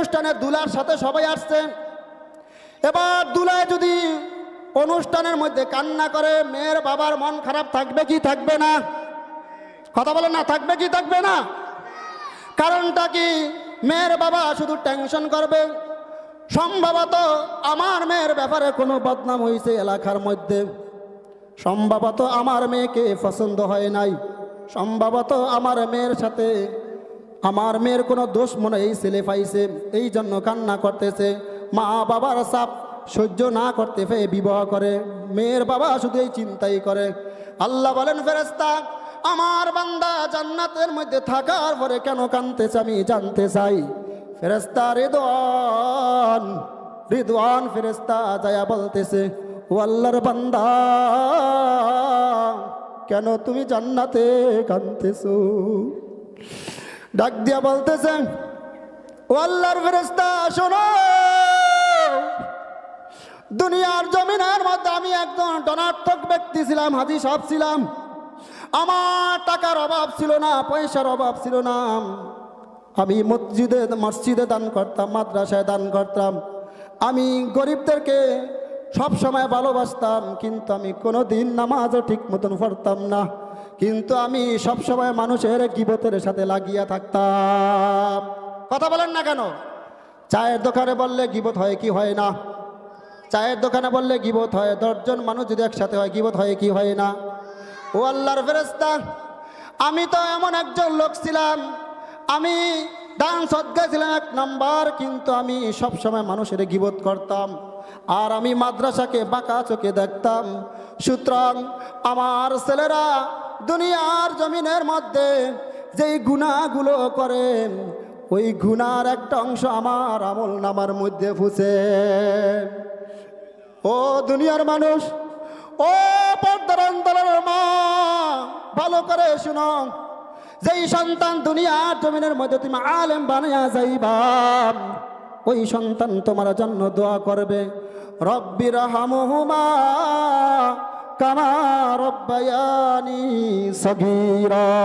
অনুষ্ঠানে দুলার সাথে সবাই আসছেন। এবার দুলায় যদি অনুষ্ঠানের মধ্যে কান্না করে, মেয়ের বাবার মন খারাপ থাকবে কি থাকবে না? কথা বলেন না, থাকবে কি থাকবে না? কারণটা কি? মেয়ের বাবা শুধু টেনশন করবে। সম্ভবত আমার মেয়ের ব্যাপারে কোনো বদনাম হয়েছে এলাকার মধ্যে। সম্ভবত আমার মেয়েকে পছন্দ হয় নাই। সম্ভবত আমার মেয়ের সাথে আমার মেয়ের কোনো দোষ মনে এই ছেলে পাইছে, এই জন্য কান্না করতেছে। মা বাবার সাপ সহ্য না করতে পেয়ে বিবাহ করে। মেয়ের বাবা শুধু এই চিন্তাই করে। আল্লাহ বলেন ফেরেস্তা আমার বান্দা জান্নাতের মধ্যে থাকার পরে কেন কানতেছে আমি জানতে চাই। ফেরেস্তা রিদওয়ান রিদওয়ান ফেরেস্তা যায়া বলতেছে, ও আল্লাহর বান্দা, কেন তুমি জান্নাতে কানতেছো ডাক দিয়া বলতেছেন, ও আল্লাহর ফেরেস্তা শোনো। দুনিয়ার জমিনের মধ্যে আমি একজন ধনাত্মক ব্যক্তি ছিলাম, হাজি সাহেব ছিলাম। আমার টাকার অভাব ছিল না, পয়সার অভাব ছিল না। আমি মসজিদে মসজিদে দান করতাম, মাদ্রাসায় দান করতাম। আমি গরিবদেরকে সব সময় ভালোবাসতাম, কিন্তু আমি কোনো দিন নামাজও ঠিক মতন পড়তাম না। কিন্তু আমি সবসময় মানুষের গিবতের সাথে লাগিয়া থাকতাম। কথা বলেন না কেন? চায়ের দোকানে বললে গিবত হয় কি হয় না? চায়ের দোকানে বললে গিবত হয়, দশজন মানুষ যদি একসাথে হয়, গিবত হয় কি হয় না? ও আল্লাহর ফেরেস্তা আমি তো এমন একজন লোক ছিলাম, আমি দান সদ্গা ছিলাম এক নাম্বার, কিন্তু আমি সব সময় মানুষের গিবত করতাম। আর আমি মাদ্রাসাকে বাঁকা চোখে দেখতাম। সুতরাং আমার ছেলেরা দুনিয়ার জমিনের মধ্যে যেই গুণাগুলো করে, ওই গুনার একটা অংশ আমার আমল নামার মধ্যে ফুসে। ও দুনিয়ার মানুষ, ও পর্দার অন্তরের মা, ভালো করে শুনো। যেই সন্তান দুনিয়ার জমিনের মধ্যে তুমি আলেম বানাইয়া যাইবা, ওই সন্তান তোমার জন্য দোয়া করবে রব্বির হামহুমা কামা রব্বায়ানি সগীরা।